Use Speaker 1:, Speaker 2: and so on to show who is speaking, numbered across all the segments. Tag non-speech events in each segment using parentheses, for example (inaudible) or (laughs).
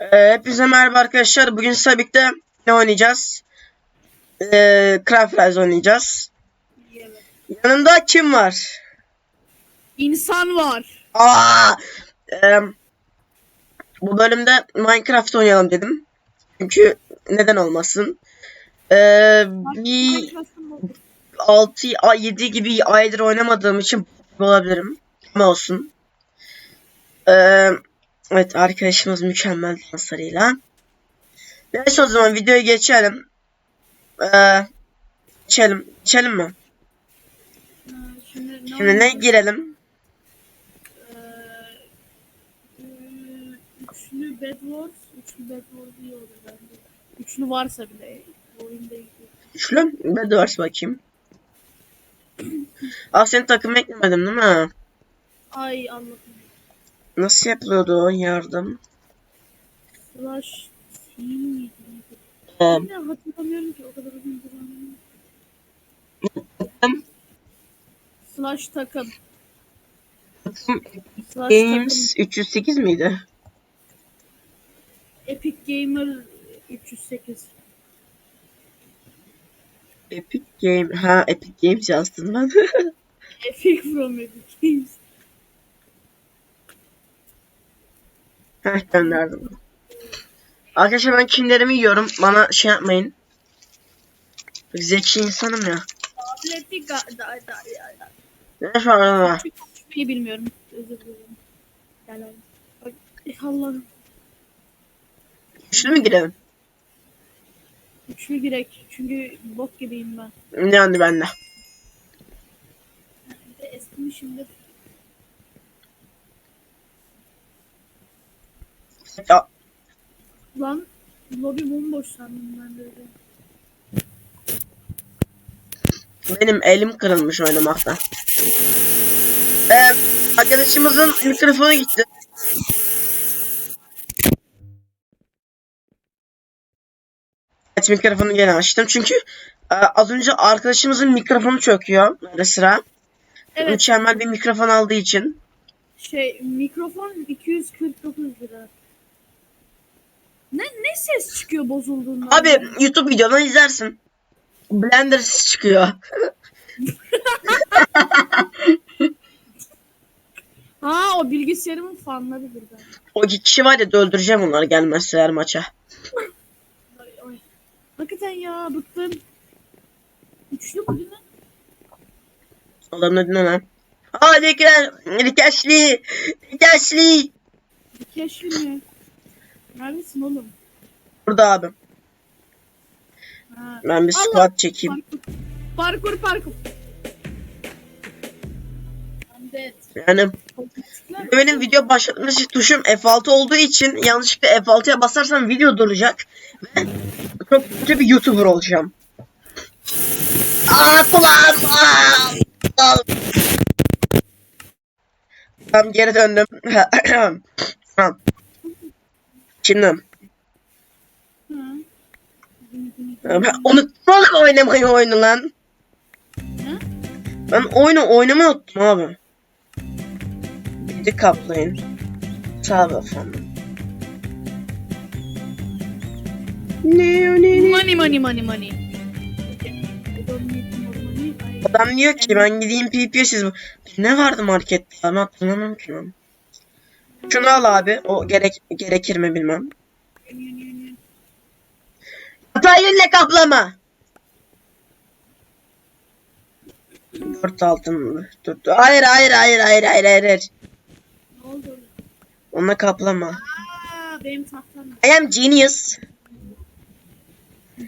Speaker 1: Ee, hepinize merhaba arkadaşlar. Bugün sizlerle birlikte ne oynayacağız? Ee, Craft Rise oynayacağız. Yanımda kim var?
Speaker 2: İnsan var.
Speaker 1: Aa! Ee, bu bölümde Minecraft oynayalım dedim. Çünkü neden olmasın? Ee, bir
Speaker 2: Minecraft'ın bu-
Speaker 1: 6 7 gibi aydır oynamadığım için olabilirim. Ama olsun. Ee, evet arkadaşımız mükemmel danslarıyla. Neyse o zaman videoya geçelim. Ee, geçelim. Geçelim mi?
Speaker 2: Şimdi ne
Speaker 1: Şimdi ne girelim?
Speaker 2: Ee, Üçlü Bed Wars. Üçlü Bed Wars iyi olur bence. Üçlü varsa bile. Oyunda iyi.
Speaker 1: Üçlü Bedwars bakayım. Aa senin takım eklemedim değil mi?
Speaker 2: Ay anladım.
Speaker 1: Nasıl yapılıyordu o yardım?
Speaker 2: Slash Team miydi?
Speaker 1: Ee,
Speaker 2: Yine hatırlamıyorum ki o kadar uzun zaman. Slash takım. Slash
Speaker 1: Games
Speaker 2: takım.
Speaker 1: 308 miydi?
Speaker 2: Epic Gamer 308.
Speaker 1: Epic Game. Ha Epic Games yazdım ben. (laughs)
Speaker 2: Epic from Epic Games.
Speaker 1: Heh (laughs) gönderdim. Arkadaşlar ben kinderimi yiyorum. Bana şey yapmayın. Zeki insanım ya.
Speaker 2: Tabletti.
Speaker 1: Ne an
Speaker 2: Çünkü konuşmayı bilmiyorum. Özür dilerim. Eh, Allah'ım.
Speaker 1: Üçlü mü girelim?
Speaker 2: Üçlü girek. Çünkü bok gibiyim ben.
Speaker 1: Ne yandı bende?
Speaker 2: Bir de eskimişimdir.
Speaker 1: Ya,
Speaker 2: Lan lobi bomboş sandım ben de öyle.
Speaker 1: benim elim kırılmış oynamakta. Ee, arkadaşımızın mikrofonu gitti. Evet mikrofonu gene açtım. Çünkü e, az önce arkadaşımızın mikrofonu çöküyor. Ara sıra.
Speaker 2: Evet
Speaker 1: Mükemmel bir mikrofon aldığı için.
Speaker 2: şey mikrofon 249 lira. Ne ne ses çıkıyor bozulduğunda?
Speaker 1: Abi YouTube videodan izlersin. Blender sesi çıkıyor. (laughs)
Speaker 2: Ha o bilgisayarımın fanlarıdır ben.
Speaker 1: O iki kişi var ya öldüreceğim onları gelmezse her maça.
Speaker 2: Ay, ay. Hakikaten ya bıktım. Üçlü mü değil mi?
Speaker 1: Adamın adı ne lan? Aa Dikler! Dikeşli! Dikeşli!
Speaker 2: Keşfi mi? Neredesin oğlum?
Speaker 1: Burada abi.
Speaker 2: Ha.
Speaker 1: Ben bir
Speaker 2: Allah!
Speaker 1: squat çekeyim.
Speaker 2: Parkur parkur.
Speaker 1: Yani benim video başlatması tuşum F6 olduğu için yanlışlıkla F6'ya basarsam video duracak. Ve çok kötü bir YouTuber olacağım. Aa kulağım! Aa! Tamam geri döndüm. (clears throat) tamam. Şimdi
Speaker 2: Hı.
Speaker 1: ben unuttum oğlum oynamayı oyunu lan.
Speaker 2: Ne?
Speaker 1: Ben oyunu oynamayı unuttum abi. Bir kaplayın. Tabi efendim. Ne ne ne.
Speaker 2: Money money money money.
Speaker 1: Adam diyor ki ben gideyim PP'ye siz. Ne vardı markette? Ben hatırlamam ki ben. Şunu al abi. O gerek gerekir mi bilmem. Hatayınla kaplama. Dört altın. Dört. Hayır hayır hayır hayır hayır hayır.
Speaker 2: Ne oldu?
Speaker 1: Onunla kaplama.
Speaker 2: Aa benim tahtam.
Speaker 1: I am genius.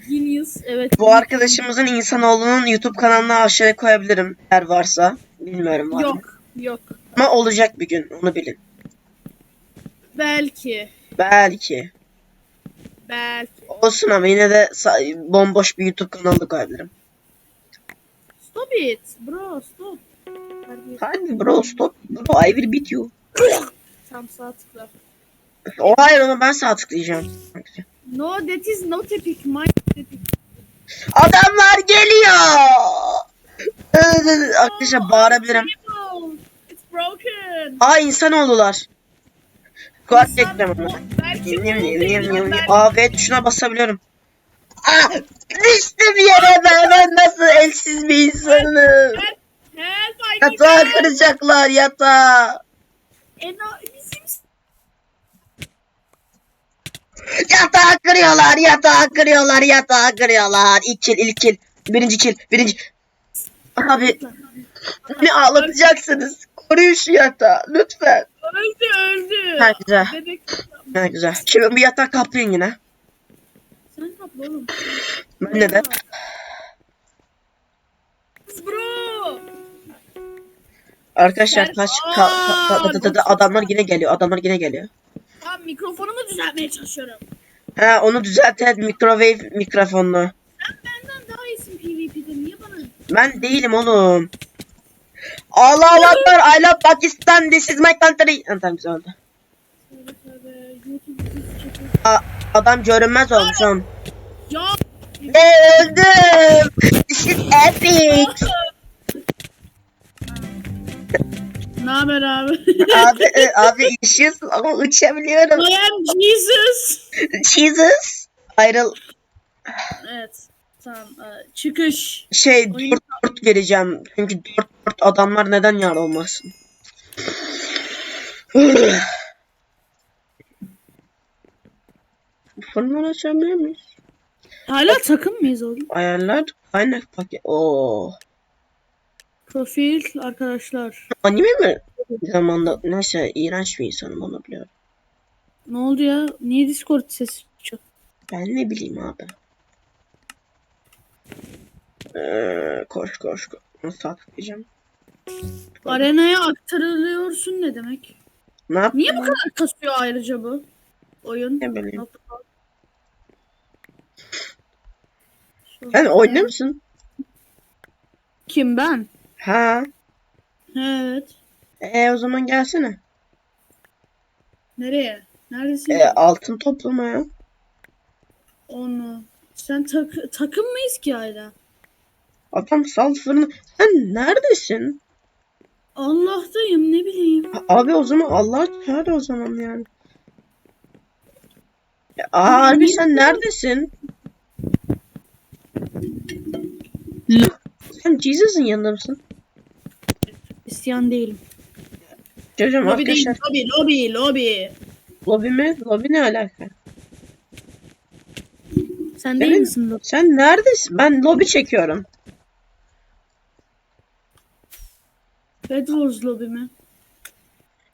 Speaker 2: Genius evet.
Speaker 1: Bu arkadaşımızın insanoğlunun YouTube kanalına aşağıya koyabilirim eğer varsa. Bilmiyorum var mı?
Speaker 2: Yok yok.
Speaker 1: Ama olacak bir gün onu bilin.
Speaker 2: Belki.
Speaker 1: Belki.
Speaker 2: Belki.
Speaker 1: Olsun ama yine de bomboş bir YouTube kanalı koyabilirim.
Speaker 2: Stop it bro stop. Hadi
Speaker 1: bro stop. Bro I will beat you.
Speaker 2: tam sağ tıkla.
Speaker 1: O hayır onu ben sağ tıklayacağım.
Speaker 2: No that is not epic. My epic.
Speaker 1: Adamlar geliyor. Arkadaşlar bağırabilirim. Aa insan oldular. Çekeceğim
Speaker 2: bu-
Speaker 1: ama. B tuşuna basabiliyorum. Aa, düştüm yere ben. Ben nasıl elsiz bir insanım. Yatağı kıracaklar yatağı.
Speaker 2: Bizim
Speaker 1: Yatağı kırıyorlar, yatağı kırıyorlar, yatağı kırıyorlar. İlk kill, ilk kill. Birinci kill, birinci. Abi beni ağlatacaksınız. Koruyun şu yatağı lütfen.
Speaker 2: Öldü öldü.
Speaker 1: Ha güzel,
Speaker 2: Bebek
Speaker 1: ha güzel. Şimdi bu yatağı kaplayın yine.
Speaker 2: sen kapla oğlum.
Speaker 1: Ben neden?
Speaker 2: Bro.
Speaker 1: Arkadaşlar kaç ka, ka, ka- da- da- da- adamlar yine geliyor. Adamlar yine geliyor.
Speaker 2: Tamam mikrofonumu düzeltmeye çalışıyorum.
Speaker 1: Ha onu düzelten mikrowave mikrofonlu.
Speaker 2: Sen benden daha iyisin PvP'de niye bana?
Speaker 1: Ben değilim oğlum. Allah Akbar I love Pakistan this is my country. Ha, tamam güzel oldu. A- adam görünmez olmuş oğlum.
Speaker 2: Ya
Speaker 1: Ve öldüm. This is epic.
Speaker 2: ne haber abi?
Speaker 1: abi e, abi yaşıyorsun ama uçabiliyorum.
Speaker 2: I am Jesus.
Speaker 1: Jesus. Ayrıl
Speaker 2: Evet. Tamam. e, Çıkış.
Speaker 1: şey
Speaker 2: Oyun-
Speaker 1: 4 4 vereceğim. Çünkü 4 4 adamlar neden yar olmasın? (sighs) Fırınları açabilir miyiz?
Speaker 2: Hala takım mıyız oğlum?
Speaker 1: Ayarlar kaynak paket. Oo.
Speaker 2: Profil arkadaşlar.
Speaker 1: Anime mi? Zamanda neyse iğrenç bir insanım onu biliyorum.
Speaker 2: Ne oldu ya? Niye Discord sesi çıkıyor?
Speaker 1: Ben ne bileyim abi. Ee, koş koş koş. Nasıl atlayacağım?
Speaker 2: Arenaya aktarılıyorsun ne demek?
Speaker 1: Ne yapayım?
Speaker 2: Niye bu kadar kasıyor ayrıca bu oyun?
Speaker 1: Ne bileyim. Sen oynuyor musun?
Speaker 2: Kim ben?
Speaker 1: Ha.
Speaker 2: Evet.
Speaker 1: E o zaman gelsene.
Speaker 2: Nereye? Neredesin?
Speaker 1: E, altın toplamaya.
Speaker 2: Onu. Sen tak- takım mıyız ki hala?
Speaker 1: Adam sal fırını. Sen neredesin?
Speaker 2: Allah'tayım ne bileyim.
Speaker 1: Abi o zaman Allah çağır o zaman yani. Ya, aa, abi sen neredesin? Sen Jesus'ın yanında mısın?
Speaker 2: İsteyen değilim.
Speaker 1: Çocuğum
Speaker 2: Lobi değil,
Speaker 1: arkadaşlar.
Speaker 2: lobi, lobi, lobi.
Speaker 1: Lobi mi? Lobi ne alaka?
Speaker 2: Sen değil
Speaker 1: Benim-
Speaker 2: misin lobi?
Speaker 1: Sen neredesin? Ben lobi çekiyorum.
Speaker 2: Bed Wars lobi mi?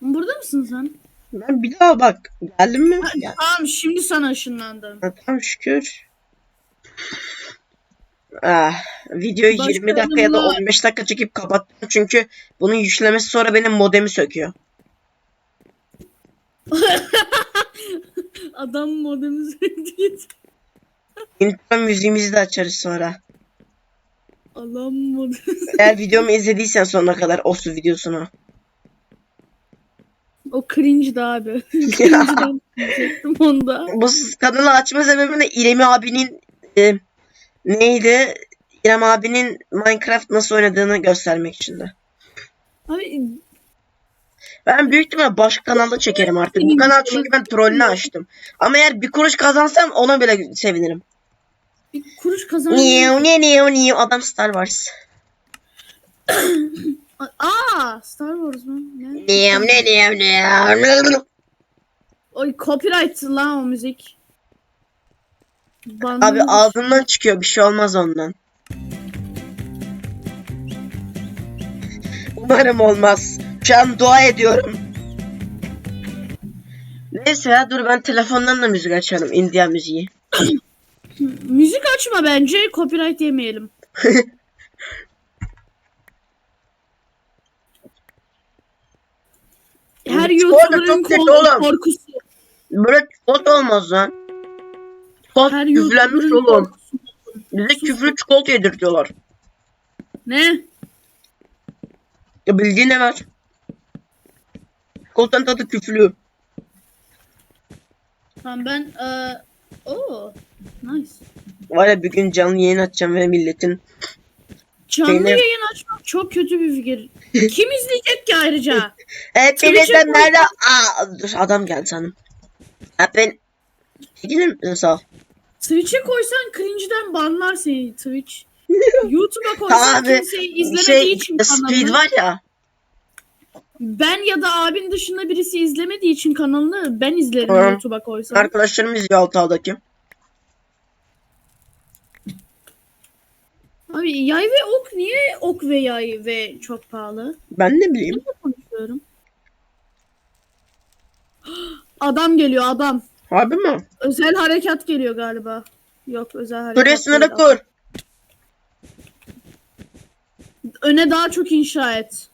Speaker 2: Burada mısın sen?
Speaker 1: Ben bir daha bak. Geldim mi? Gel.
Speaker 2: Tamam şimdi sana ışınlandım.
Speaker 1: Ha, tamam şükür. Ah, videoyu
Speaker 2: Başka
Speaker 1: 20 dakika ya da
Speaker 2: yanımda-
Speaker 1: 15 dakika çekip kapattım çünkü bunun yüklemesi sonra benim modemi söküyor. (laughs)
Speaker 2: Adam modemi sürekli
Speaker 1: Intro müziğimizi de açarız sonra.
Speaker 2: Adam modemi (laughs)
Speaker 1: Eğer videomu izlediysen sonuna kadar o su videosunu.
Speaker 2: O cringe'di abi. (laughs) Cringe'den (laughs) çektim onda.
Speaker 1: Bu kanalı açma sebebim de İrem abinin e, neydi? İrem abinin Minecraft nasıl oynadığını göstermek için de.
Speaker 2: Abi
Speaker 1: Ben büyük ihtimalle başka kanalda çekerim artık. Bu kanal çünkü ben trollünü açtım. Ama eğer bir kuruş kazansam ona bile sevinirim.
Speaker 2: Bir kuruş.
Speaker 1: Niyo niyo niyo niyo adam Star Wars. (clears throat)
Speaker 2: Aa Star Wars mu? Ne?
Speaker 1: Niyo niyo niyo.
Speaker 2: Oy copyright lan o müzik. Bandım.
Speaker 1: Abi ağzından çıkıyor bir şey olmaz ondan. Umarım olmaz. Şu an dua ediyorum. Neyse ya dur ben telefondan da müzik açarım. India müziği. (clears throat)
Speaker 2: Müzik açma bence copyright yemeyelim. (laughs) Her YouTuber'ın korkusu.
Speaker 1: Böyle çikolata olmaz lan. Çikolata küflenmiş oğlum. Bize küfrü çikolata yedirtiyorlar.
Speaker 2: Ne?
Speaker 1: Ya bildiğin ne var? Çikolatanın tadı küflü.
Speaker 2: Tamam ben eee Oo, nice.
Speaker 1: Var ya bir gün canlı yayın açacağım ve milletin
Speaker 2: Canlı
Speaker 1: Zeynep-
Speaker 2: yayın açmak çok kötü bir fikir. (laughs) Kim izleyecek ki ayrıca? Twitch'e koy-
Speaker 1: merhaba. Aa, dur adam geldi sanırım. Ha, ben... Gidelim misin sağ ol.
Speaker 2: Twitch'e koysan cringe'den banlar seni Twitch. (laughs) YouTube'a koysan
Speaker 1: Abi,
Speaker 2: kimseyi izlemediği
Speaker 1: Şey,
Speaker 2: için
Speaker 1: speed
Speaker 2: kanalını.
Speaker 1: var ya.
Speaker 2: Ben ya da abin dışında birisi izlemediği için kanalını ben izlerim. YouTube'a koysam.
Speaker 1: Arkadaşlarım izliyor altağdaki.
Speaker 2: Abi yay ve ok niye ok ve yay ve çok pahalı?
Speaker 1: Ben ne bileyim.
Speaker 2: Ne konuşuyorum? (gasps) Adam geliyor adam.
Speaker 1: Harbi mi?
Speaker 2: Özel harekat geliyor galiba. Yok özel harekat.
Speaker 1: Süre sınırı
Speaker 2: değil.
Speaker 1: kur.
Speaker 2: Öne daha çok inşa et.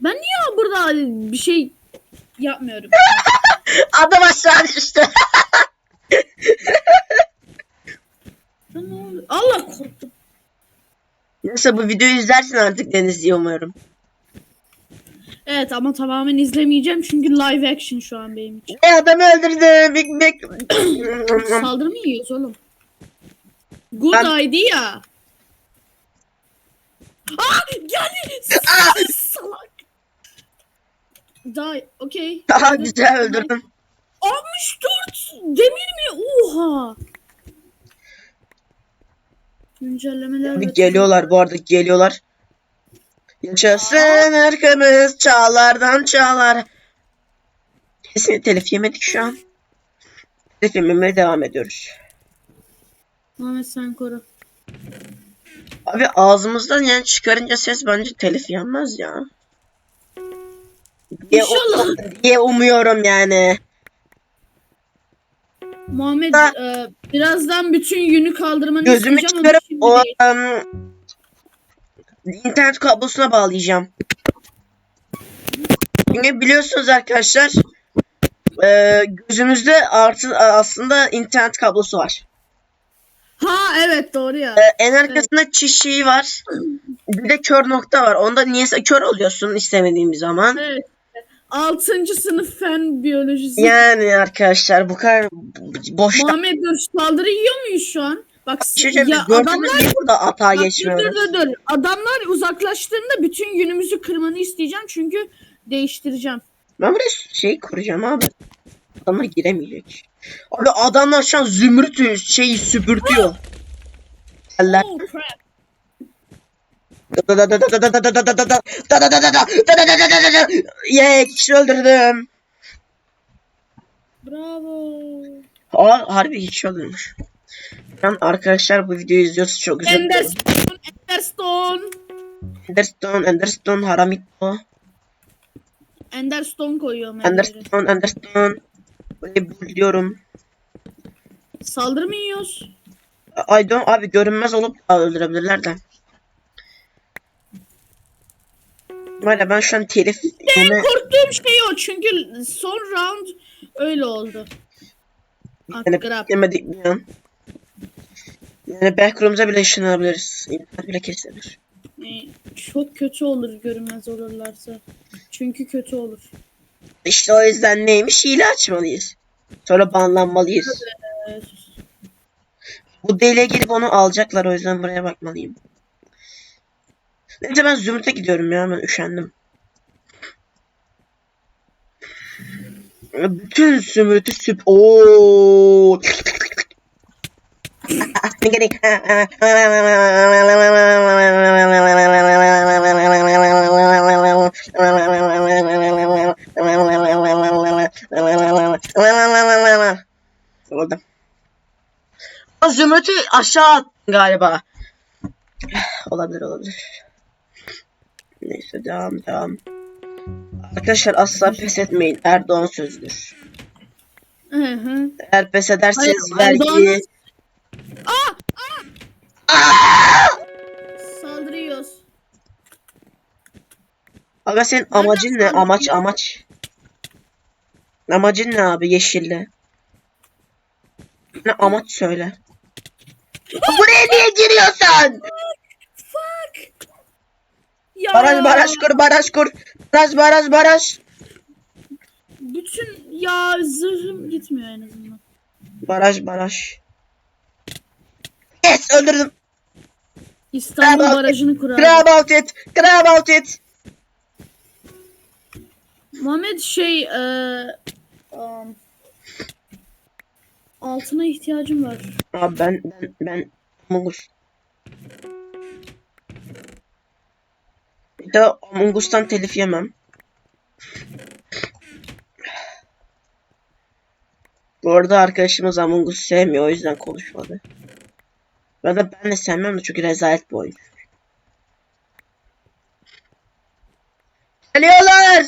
Speaker 2: Ben niye burada bir şey yapmıyorum? (laughs)
Speaker 1: Adam aşağı düştü. (laughs)
Speaker 2: Lan ne oluyor? Allah korktum.
Speaker 1: Neyse bu videoyu izlersin artık Deniz diye umuyorum.
Speaker 2: Evet ama tamamen izlemeyeceğim çünkü live action şu an benim için.
Speaker 1: Ne adamı öldürdü. Big Mac. (coughs)
Speaker 2: Saldırı mı yiyoruz oğlum? Good
Speaker 1: Ben-
Speaker 2: idea. Aa geldi. Salak. Die. Okey.
Speaker 1: Daha güzel öldürdüm.
Speaker 2: 64 demir mi? Oha. Güncellemeler.
Speaker 1: Abi
Speaker 2: ve-
Speaker 1: geliyorlar bu arada geliyorlar. Yaşasın ırkımız çağlardan çağlar. Kesin telif yemedik şu an. Telif yememeye devam ediyoruz.
Speaker 2: Muhammed sen koru.
Speaker 1: Abi ağzımızdan yani çıkarınca ses bence telif yenmez ya. Diye,
Speaker 2: İnşallah.
Speaker 1: diye umuyorum yani.
Speaker 2: Muhammed
Speaker 1: Ha.
Speaker 2: e, birazdan bütün yünü kaldırmanı
Speaker 1: Gözümü
Speaker 2: isteyeceğim ama
Speaker 1: çıkarıp
Speaker 2: şimdi
Speaker 1: o
Speaker 2: değil.
Speaker 1: ım, internet kablosuna bağlayacağım. Çünkü biliyorsunuz arkadaşlar e, gözümüzde artı aslında internet kablosu var.
Speaker 2: Ha evet doğru ya.
Speaker 1: E, en arkasında çiş şeyi var. Bir de kör nokta var. Onda niyeyse kör oluyorsun istemediğin bir zaman.
Speaker 2: Evet. Altıncı sınıf fen biyolojisi.
Speaker 1: Yani arkadaşlar bu kadar boşta
Speaker 2: Muhammed dur saldırı yiyor muyuz şu an? Bak
Speaker 1: bir şey
Speaker 2: ya adamlar
Speaker 1: burada
Speaker 2: dur,
Speaker 1: geçmiyoruz.
Speaker 2: dur dur dur. Adamlar uzaklaştığında bütün yünümüzü kırmanı isteyeceğim çünkü değiştireceğim.
Speaker 1: Ben buraya şey kuracağım abi. Adamlar giremeyecek. Abi adamlar şu an zümrüt şeyi süpürtüyor. Eller. Yeee iki kişi öldürdüm.
Speaker 2: Bravo.
Speaker 1: Aa harbi iki kişi öldürmüş. Şu arkadaşlar bu videoyu izliyorsunuz çok güzel.
Speaker 2: Enderstone, Enderstone.
Speaker 1: Enderstone, Enderstone, Haramito,
Speaker 2: Enderstone koyuyorum.
Speaker 1: Enderstone, Enderstone. Böyle buluyorum.
Speaker 2: Saldırı mı yiyoruz?
Speaker 1: Ay don't abi görünmez olup da öldürebilirler de. Var ya ben şu an telif yeme...
Speaker 2: Korktuğum şey o çünkü son round öyle oldu.
Speaker 1: Yani
Speaker 2: grab.
Speaker 1: yemedik bir an. Yani backroom'za bile ışınlanabiliriz. İnternet bile kesilir.
Speaker 2: Ee, Çok kötü olur görünmez olurlarsa. Çünkü kötü olur.
Speaker 1: İşte o yüzden neymiş? Hile açmalıyız. Sonra banlanmalıyız.
Speaker 2: Evet.
Speaker 1: Bu deliğe gelip onu alacaklar o yüzden buraya bakmalıyım. Neyse ben Zümrüt'e gidiyorum ya ben üşendim. Bütün Zümrüt'ü süp... Ooo. Oldu. Zümrüt'ü aşağı attın galiba. olabilir olabilir. Neyse devam devam. Arkadaşlar asla pes etmeyin. Erdoğan sözüdür.
Speaker 2: Hı hı.
Speaker 1: Eğer pes ederseniz
Speaker 2: Hayır,
Speaker 1: vergiyi...
Speaker 2: Erdoğan'ın- Aa!
Speaker 1: Aa!
Speaker 2: Saldırı yiyoruz.
Speaker 1: Aga senin amacın ne? Amaç amaç. Amacın ne abi yeşille? Ne amaç söyle. Buraya niye giriyorsun?
Speaker 2: Ya.
Speaker 1: Baraj baraj kur baraj kur. Baraj baraj baraj.
Speaker 2: Bütün ya zırhım gitmiyor en azından.
Speaker 1: Baraj baraj. Yes öldürdüm.
Speaker 2: İstanbul
Speaker 1: Bravo.
Speaker 2: Barajı'nı kurar.
Speaker 1: Grab out it. Grab out it.
Speaker 2: Muhammed şey eee, um, altına ihtiyacım var.
Speaker 1: Abi ben ben ben Among Bir de Among Us'tan telif yemem. Bu arada arkadaşımız Among Us sevmiyor o yüzden konuşmadı. Ya da ben de sevmem de çünkü rezalet bir oyun. Geliyorlar!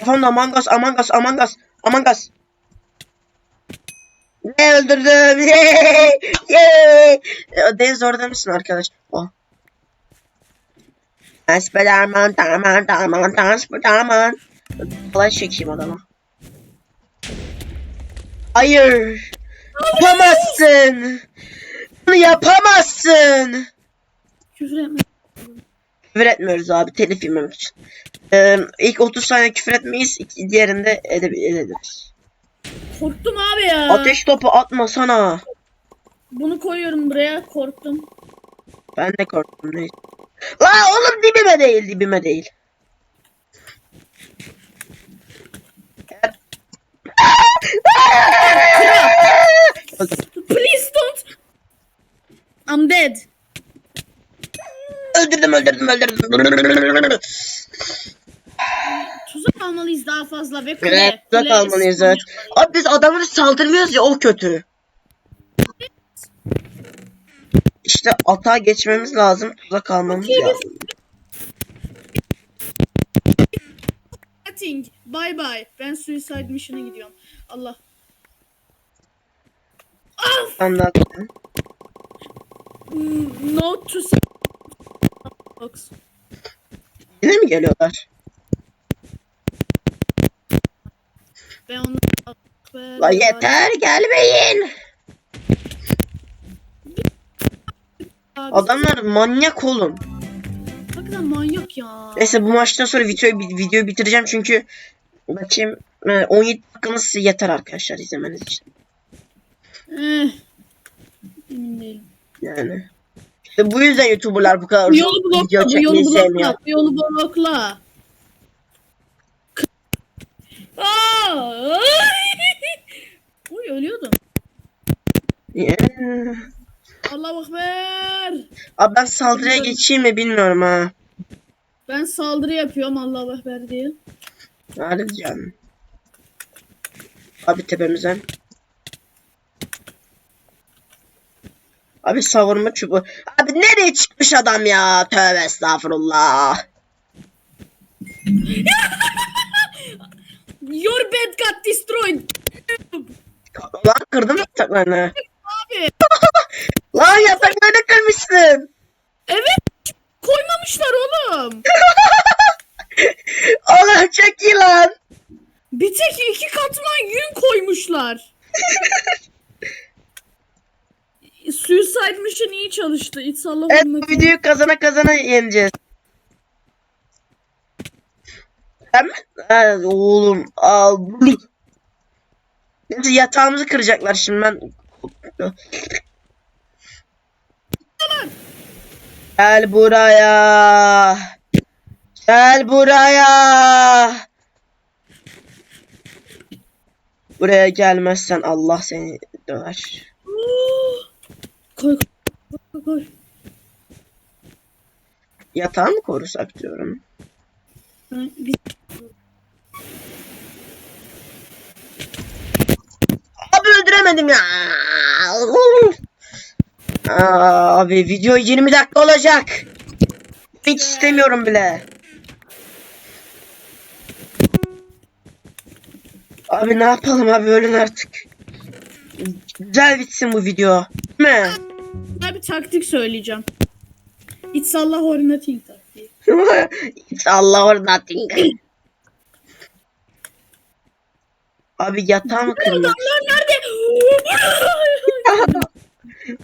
Speaker 1: iPhone'da Among Us, Among Us, Among Us, Among Us. Öldürdüm? (laughs) Yay! Deniz orada mısın arkadaş? Oh. Spiderman, Spiderman, Spiderman, Spiderman. Kolay çekeyim adama. Hayır. Yapamazsın. Bunu yapamazsın.
Speaker 2: Küfür etme.
Speaker 1: Küfür etmiyoruz abi telif yememek için. Ee, ilk 30 saniye küfür etmeyiz. Diğerinde edebi- ederiz.
Speaker 2: Korktum abi ya.
Speaker 1: Ateş topu atmasana.
Speaker 2: Bunu koyuyorum buraya. Korktum.
Speaker 1: Ben de korktum neyse. La oğlum dibime değil dibime değil.
Speaker 2: Please don't. I'm dead.
Speaker 1: öldürdüm öldürdüm öldürdüm.
Speaker 2: Tuzak almalıyız daha fazla ve kule. Kule
Speaker 1: almalıyız evet. Abi biz adamları saldırmıyoruz ya o kötü. İşte atağa geçmemiz lazım. Tuzak almamız lazım.
Speaker 2: Cutting. Bye bye. Ben suicide mission'a gidiyorum. Allah.
Speaker 1: Anlat.
Speaker 2: Mm, No to box.
Speaker 1: Yine mi geliyorlar?
Speaker 2: Ben onu
Speaker 1: La yeter gelmeyin. Adamlar manyak oğlum.
Speaker 2: Hakikaten manyak ya.
Speaker 1: Neyse bu maçtan sonra videoyu, videoyu bitireceğim çünkü bakayım e, 17 dakikamız yeter arkadaşlar izlemeniz için.
Speaker 2: Eh, emin değilim.
Speaker 1: Yani. İşte bu yüzden YouTuber'lar bu kadar
Speaker 2: Bu yolu blokla, bu yolu blokla, bu yolu blokla. Aa! (laughs) Uy ölüyordum. Allah ekber.
Speaker 1: Abi ben saldırıya geçeyim mi bilmiyorum ha.
Speaker 2: Ben saldırı yapıyorum Allah ekber diye.
Speaker 1: Hadi canım. Abi tepemizden. Abi savurma çubuğu. Abi nereye çıkmış adam ya? Tövbe estağfurullah. (laughs)
Speaker 2: Your bed got destroyed.
Speaker 1: Lan kırdım yataklarını.
Speaker 2: Abi. (laughs)
Speaker 1: Lan yataklarını kırmışsın.
Speaker 2: Evet. Koymamışlar oğlum. (laughs)
Speaker 1: Oğlum çok iyi lan.
Speaker 2: Bir tek iki katman yün koymuşlar. (laughs) Suicide Mission iyi çalıştı. It's Allah
Speaker 1: Evet bu videoyu kazana kazana yeneceğiz. Hem ha, oğlum al. Neyse yatağımızı kıracaklar şimdi ben. Gel buraya. Gel buraya. Buraya gelmezsen Allah seni döver.
Speaker 2: Koy koy koy.
Speaker 1: Yatağı mı korusak diyorum.
Speaker 2: Bir-
Speaker 1: Abi öldüremedim ya. Abi video 20 dakika olacak. Hiç istemiyorum bile. Abi ne yapalım abi ölün artık. Güzel bitsin bu video. Mi?
Speaker 2: Ben bir taktik söyleyeceğim. It's Allah or nothing taktiği. (laughs)
Speaker 1: It's Allah or nothing. (laughs) Abi yatağı mı kırmış?
Speaker 2: Adamlar?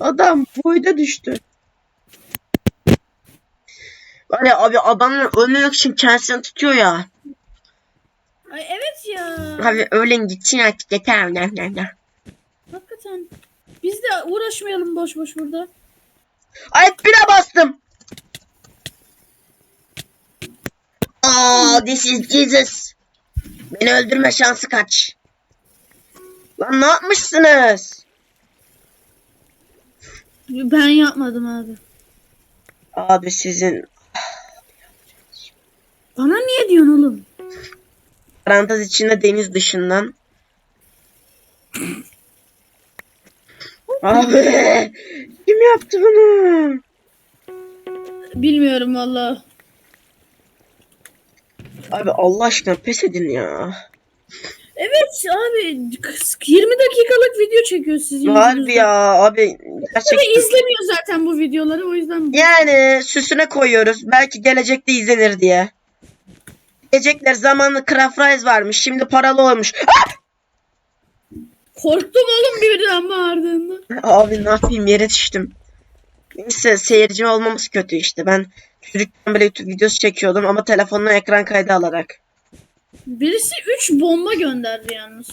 Speaker 1: Adam boyda düştü. Ya abi adamlar ölmemek için kendisini tutuyor ya.
Speaker 2: Ay evet ya.
Speaker 1: Abi ölen gitsin artık yeter. Ne, ne, ne.
Speaker 2: Hakikaten. Biz de uğraşmayalım boş boş burada.
Speaker 1: Ay bire bastım. Aa, this is Jesus. Beni öldürme şansı kaç. Lan ne yapmışsınız?
Speaker 2: Ben yapmadım abi.
Speaker 1: Abi sizin
Speaker 2: Bana niye diyorsun oğlum?
Speaker 1: parantez içinde deniz dışından. (laughs) Abi kim yaptı bunu?
Speaker 2: Bilmiyorum valla.
Speaker 1: Abi Allah aşkına pes edin ya.
Speaker 2: Evet abi 20 dakikalık video çekiyor sizin
Speaker 1: Harbi ya abi
Speaker 2: Ve
Speaker 1: gerçekten.
Speaker 2: izlemiyor zaten bu videoları o yüzden
Speaker 1: Yani süsüne koyuyoruz. Belki gelecekte izlenir diye. Gelecekler zamanlı Craft Rise varmış. Şimdi paralı olmuş. Ah!
Speaker 2: korktum oğlum birden bağırdığında.
Speaker 1: Abi ne yapayım yere düştüm. Neyse seyirci olmamız kötü işte. Ben çocukken böyle YouTube videosu çekiyordum ama telefonla ekran kaydı alarak.
Speaker 2: Birisi 3 bomba gönderdi yalnız.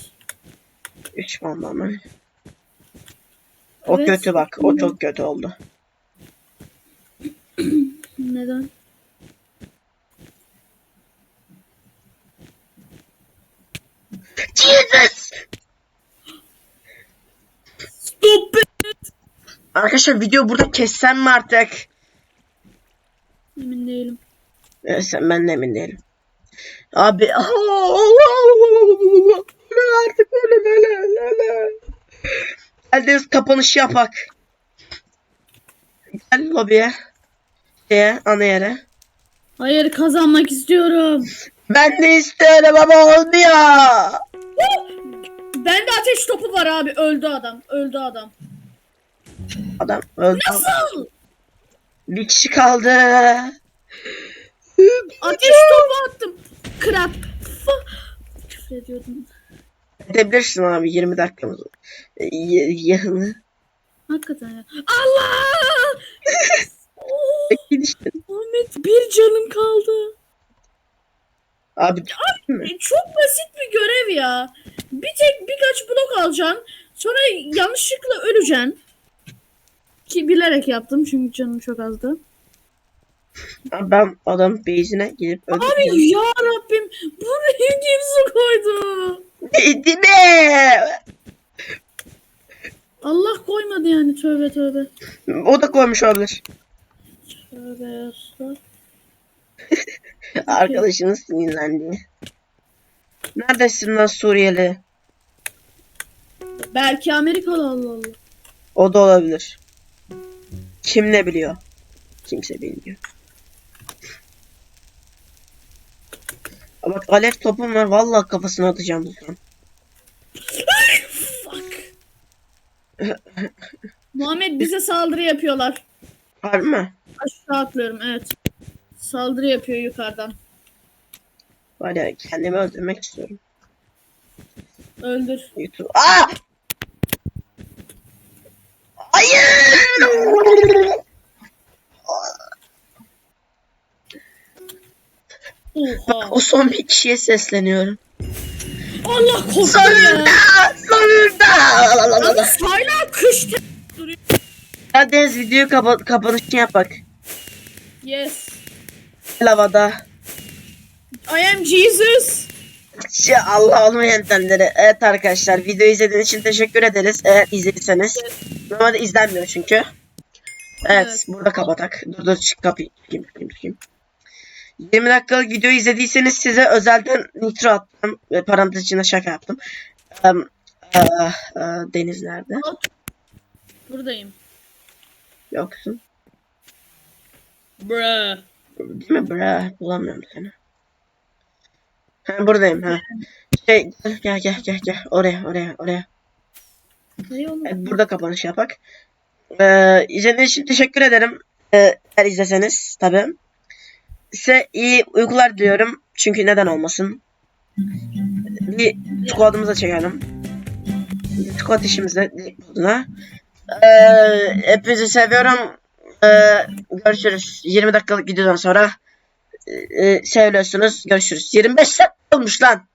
Speaker 1: Üç bomba mı? O
Speaker 2: Evet.
Speaker 1: kötü bak. O çok kötü oldu. (clears throat)
Speaker 2: Neden?
Speaker 1: Jesus!
Speaker 2: Stop it!
Speaker 1: Arkadaşlar video burada kessem mi artık?
Speaker 2: Emin değilim.
Speaker 1: Neyse ben de emin değilim. Abi (laughs) artık öyle böyle öyle. Geldiniz kapanışı yapak. Gel lobiye. Şeye ana yere.
Speaker 2: Hayır kazanmak istiyorum.
Speaker 1: Ben de istiyorum ama olmuyor.
Speaker 2: Bende ateş topu var abi. Öldü adam. Öldü adam.
Speaker 1: Adam öldü.
Speaker 2: Nasıl?
Speaker 1: Bir kişi kaldı.
Speaker 2: Ateş topu attım. Krap. Küfür ediyordum.
Speaker 1: Edebilirsin abi 20 dakikamız. var. Y- Yahını.
Speaker 2: Hakikaten ya. Allah!
Speaker 1: Gidiştin. (laughs)
Speaker 2: Ahmet bir canım kaldı.
Speaker 1: Abi
Speaker 2: E, Çok basit bir görev ya. Bir tek birkaç blok alacaksın. Sonra yanlışlıkla öleceksin. Ki bilerek yaptım çünkü canım çok azdı.
Speaker 1: Ben adam base'ine gidip öldüreceğim.
Speaker 2: Abi ya Rabbim buraya kim su koydu?
Speaker 1: Mi?
Speaker 2: Allah koymadı yani tövbe tövbe.
Speaker 1: O da koymuş olabilir.
Speaker 2: Tövbe yasla. (laughs)
Speaker 1: Arkadaşınız sinirlendi. Neredesin lan Suriyeli?
Speaker 2: Belki Amerikalı Allah Allah.
Speaker 1: O da olabilir. Kim ne biliyor? Kimse bilmiyor. Bak alev topum var. Vallahi kafasına atacağım son.
Speaker 2: Fuck. (laughs) Muhammed bize saldırı yapıyorlar.
Speaker 1: Harbi mi?
Speaker 2: Aşağı atlıyorum evet. Saldırı yapıyor yukarıdan.
Speaker 1: Var ya kendimi öldürmek istiyorum.
Speaker 2: Öldür.
Speaker 1: YouTube. Aa! Hayır!
Speaker 2: Oha.
Speaker 1: O son bir kişiye sesleniyorum.
Speaker 2: Allah korktum
Speaker 1: Sonunda!
Speaker 2: ya.
Speaker 1: Sonunda!
Speaker 2: Yalnız hala kış duruyor.
Speaker 1: Hadi Deniz videoyu kapa kapanışını yap bak.
Speaker 2: Yes.
Speaker 1: Lavada.
Speaker 2: I am Jesus.
Speaker 1: Ya Allah olmayan tenleri. Evet arkadaşlar video izlediğiniz için teşekkür ederiz. Eğer izlediyseniz. Normalde izlenmiyor çünkü. Evet,
Speaker 2: Evet.
Speaker 1: burada kapatak. Dur dur çık kapıyı. Çıkayım, çıkayım, çıkayım. 20 dakikalık video izlediyseniz size özelden nitro attım. Ve parantez içinde şaka yaptım. Em, e, e, Deniz nerede?
Speaker 2: Buradayım.
Speaker 1: Yoksun.
Speaker 2: Bruh.
Speaker 1: Değil mi bre? Bulamıyorum seni. Ha buradayım ha. Şey gel gel gel gel oraya oraya oraya. Evet, burada kapanış yapak. Ee, izlediğiniz için teşekkür ederim. Ee, eğer izleseniz tabi. Size iyi uykular diliyorum. Çünkü neden olmasın. Bir squad'ımıza çekelim. Squad işimizde buna. Ee, hepinizi seviyorum. Ee, görüşürüz. 20 dakikalık videodan sonra e, e, seviyorsunuz. Görüşürüz. 25 dakika olmuş lan.